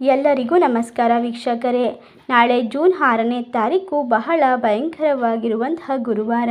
ಎಲ್ಲರಿಗೂ ನಮಸ್ಕಾರ ವೀಕ್ಷಕರೇ. ನಾಳೆ ಜೂನ್ ಆರನೇ ತಾರೀಕು ಬಹಳ ಭಯಂಕರವಾಗಿರುವಂತಹ ಗುರುವಾರ.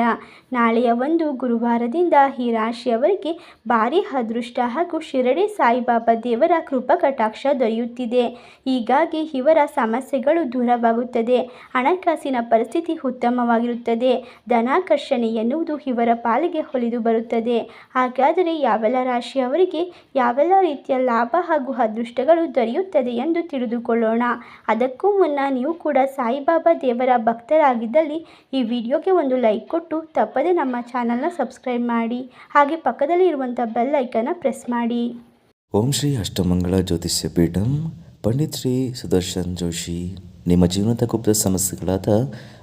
ನಾಳೆಯ ಒಂದು ಗುರುವಾರದಿಂದ ಈ ರಾಶಿಯವರಿಗೆ ಭಾರಿ ಅದೃಷ್ಟ ಹಾಗೂ ಶಿರಡಿ ಸಾಯಿಬಾಬಾ ದೇವರ ಕೃಪಾ ಕಟಾಕ್ಷ ದೊರೆಯುತ್ತಿದೆ. ಹೀಗಾಗಿ ಇವರ ಸಮಸ್ಯೆಗಳು ದೂರವಾಗುತ್ತದೆ. ಹಣಕಾಸಿನ ಪರಿಸ್ಥಿತಿ ಉತ್ತಮವಾಗಿರುತ್ತದೆ. ಧನಾಕರ್ಷಣೆ ಎನ್ನುವುದು ಇವರ ಪಾಲಿಗೆ ಹೊಲಿದು ಬರುತ್ತದೆ. ಹಾಗಾದರೆ ಯಾವೆಲ್ಲ ರಾಶಿಯವರಿಗೆ ಯಾವೆಲ್ಲ ರೀತಿಯ ಲಾಭ ಹಾಗೂ ಅದೃಷ್ಟಗಳು ದೊರೆಯುತ್ತದೆ ಎಂದು ತಿಳಿದುಕೊಳ್ಳೋಣ. ಅದಕ್ಕೂ ಮುನ್ನ ನೀವು ಕೂಡ ಸಾಯಿಬಾಬಾ ದೇವರ ಭಕ್ತರಾಗಿದ್ದಲ್ಲಿ ಈ ವಿಡಿಯೋಗೆ ಒಂದು ಲೈಕ್ ಕೊಟ್ಟು ತಪ್ಪದೆ ನಮ್ಮ ಚಾನಲ್ನ ಸಬ್ಸ್ಕ್ರೈಬ್ ಮಾಡಿ. ಹಾಗೆ ಪಕ್ಕದಲ್ಲಿ ಇರುವಂಥ ಬೆಲ್ ಐಕನ್ನ ಪ್ರೆಸ್ ಮಾಡಿ. ಓಂ ಶ್ರೀ ಅಷ್ಟಮಂಗಳ ಜ್ಯೋತಿಷ್ಯ ಪೀಠಂ, ಪಂಡಿತ್ ಶ್ರೀ ಸುದರ್ಶನ್ ಜೋಶಿ. ನಿಮ್ಮ ಜೀವನದ ಗುಪ್ತ ಸಮಸ್ಯೆಗಳಾದ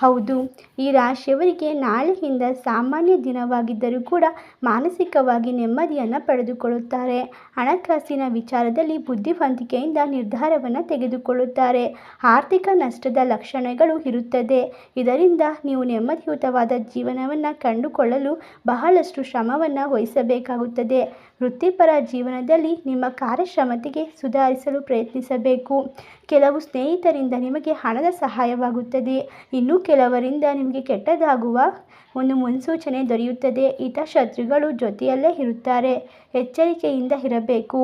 ಹೌದು, ಈ ರಾಶಿಯವರಿಗೆ ನಾಳೆಯಿಂದ ಸಾಮಾನ್ಯ ದಿನವಾಗಿದ್ದರೂ ಕೂಡ ಮಾನಸಿಕವಾಗಿ ನೆಮ್ಮದಿಯನ್ನು ಪಡೆದುಕೊಳ್ಳುತ್ತಾರೆ. ಹಣಕಾಸಿನ ವಿಚಾರದಲ್ಲಿ ಬುದ್ಧಿವಂತಿಕೆಯಿಂದ ನಿರ್ಧಾರವನ್ನು ತೆಗೆದುಕೊಳ್ಳುತ್ತಾರೆ. ಆರ್ಥಿಕ ನಷ್ಟದ ಲಕ್ಷಣಗಳು ಇರುತ್ತದೆ. ಇದರಿಂದ ನೀವು ನೆಮ್ಮದಿಯುತವಾದ ಜೀವನವನ್ನು ಕಂಡುಕೊಳ್ಳಲು ಬಹಳಷ್ಟು ಶ್ರಮವನ್ನು ವಹಿಸಬೇಕಾಗುತ್ತದೆ. ವೃತ್ತಿಪರ ಜೀವನದಲ್ಲಿ ನಿಮ್ಮ ಕಾರ್ಯಕ್ಷಮತೆಗೆ ಸುಧಾರಿಸಲು ಪ್ರಯತ್ನಿಸಬೇಕು. ಕೆಲವು ಸ್ನೇಹಿತರಿಂದ ನಿಮಗೆ ಹಣದ ಸಹಾಯವಾಗುತ್ತದೆ. ಇನ್ನು ಕೆಲವರಿಂದ ನಿಮಗೆ ಕೆಟ್ಟದಾಗುವ ಒಂದು ಮುನ್ಸೂಚನೆ ದೊರೆಯುತ್ತದೆ. ಹಿತಶತ್ರುಗಳು ಜೊತೆಯಲ್ಲೇ ಇರುತ್ತಾರೆ. ಎಚ್ಚರಿಕೆಯಿಂದ ಇರಬೇಕು.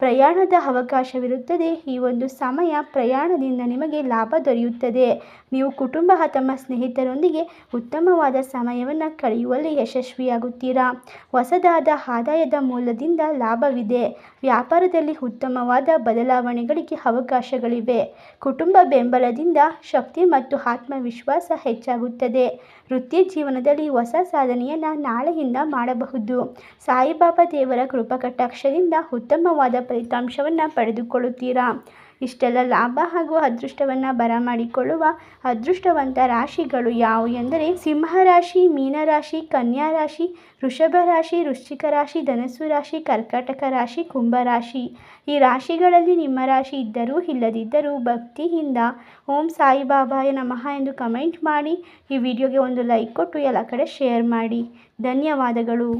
ಪ್ರಯಾಣದ ಅವಕಾಶವಿರುತ್ತದೆ. ಈ ಒಂದು ಸಮಯ ಪ್ರಯಾಣದಿಂದ ನಿಮಗೆ ಲಾಭ ದೊರೆಯುತ್ತದೆ. ನೀವು ಕುಟುಂಬ ಅಥವಾ ಸ್ನೇಹಿತರೊಂದಿಗೆ ಉತ್ತಮವಾದ ಸಮಯವನ್ನು ಕಳೆಯುವಲ್ಲಿ ಯಶಸ್ವಿಯಾಗುತ್ತೀರಾ? ಹೊಸದಾದ ಆದಾಯದ ಮೂಲದಿಂದ ಲಾಭವಿದೆ. ವ್ಯಾಪಾರದಲ್ಲಿ ಉತ್ತಮವಾದ ಬದಲಾವಣೆಗಳಿಗೆ ಅವಕಾಶಗಳಿವೆ. ಕುಟುಂಬ ಬೆಂಬಲದಿಂದ ಶಕ್ತಿ ಮತ್ತು ಆತ್ಮವಿಶ್ವಾಸ ಹೆಚ್ಚಾಗುತ್ತದೆ. ವೃತ್ತಿ ಜೀವನದಲ್ಲಿ ಹೊಸ ಸಾಧನೆಯನ್ನು ನಾಳೆಯಿಂದ ಮಾಡಬಹುದು. ಸಾಯಿಬಾಬಾ ದೇವರ ಕೃಪಕಟಾಕ್ಷದಿಂದ ಉತ್ತಮವಾದ ಫಲಿತಾಂಶವನ್ನು ಪಡೆದುಕೊಳ್ಳುತ್ತೀರಾ? ಇಷ್ಟೆಲ್ಲ ಲಾಭ ಹಾಗೂ ಅದೃಷ್ಟವನ್ನು ಬರಮಾಡಿಕೊಳ್ಳುವ ಅದೃಷ್ಟವಂತ ರಾಶಿಗಳು ಯಾವುವು ಎಂದರೆ ಸಿಂಹರಾಶಿ ಮೀನರಾಶಿ ಕನ್ಯಾ ರಾಶಿ, ವೃಷಭ ರಾಶಿ, ವೃಶ್ಚಿಕ ರಾಶಿ, ಧನಸ್ಸು ರಾಶಿ, ಕರ್ಕಾಟಕ ರಾಶಿ ಕುಂಭರಾಶಿ ಈ ರಾಶಿಗಳಲ್ಲಿ ನಿಮ್ಮ ರಾಶಿ ಇದ್ದರೂ ಇಲ್ಲದಿದ್ದರೂ ಭಕ್ತಿಯಿಂದ ಓಂ ಸಾಯಿಬಾಬಾಯ ನಮಃ ಎಂದು ಕಮೆಂಟ್ ಮಾಡಿ ಈ ವಿಡಿಯೋಗೆ ಒಂದು ಲೈಕ್ ಕೊಟ್ಟು ಎಲ್ಲ ಕಡೆ ಶೇರ್ ಮಾಡಿ. ಧನ್ಯವಾದಗಳು.